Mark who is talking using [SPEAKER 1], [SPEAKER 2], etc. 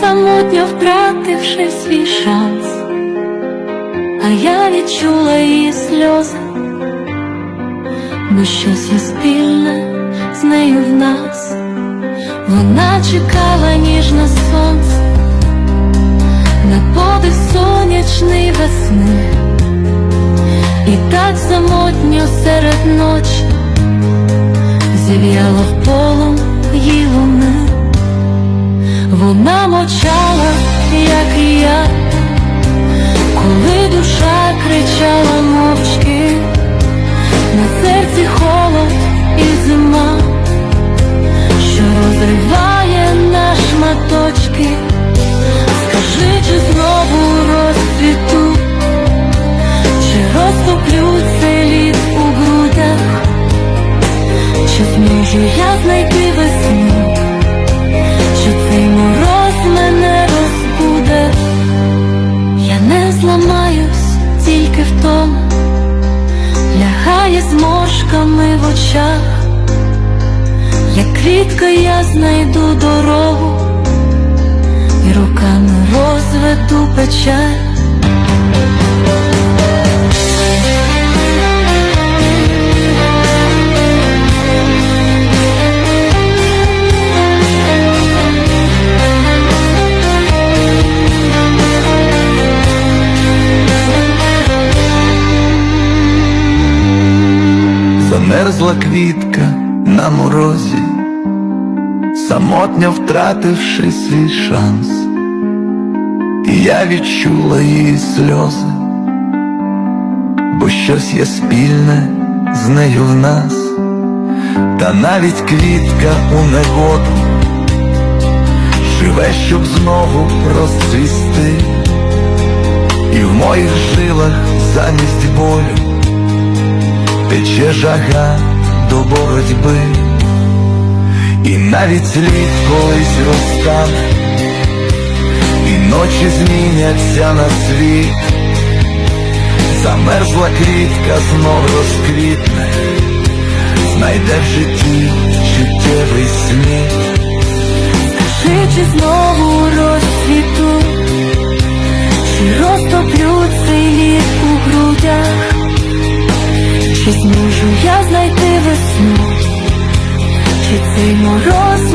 [SPEAKER 1] самотньо втративши свій шанс, а я відчула її сльози, бо щось є спільне з нею в нас, вона чекала ніж на сонце, на подих сонячний весни, і так самотньо серед ночі. Зів'яло в полу вона мовчала, як і я. Коли душа кричала мовчки, на серці холод і зима, що розриває на шматочки, скажи, чи знову розцвіту, чи розтоплю цей лід у грудях, чи зможу я знайти очах, як квітка я знайду дорогу і руками розведу печаль.
[SPEAKER 2] Замерзла квітка на морозі, самотньо втративши свій шанс, і я відчула її сльози, бо щось є спільне з нею в нас, та навіть квітка у негоду живе, щоб знову розцвісти, і в моїх жилах замість болю тече жага до боротьби, і навіть слід колись розтане, і ночі зміняться на світ, замерзла квітка знов розквітне, знайде в житті життєвий сміх.
[SPEAKER 1] Скажи, чи знову розцвіту, чи розтоплю я знайти весну,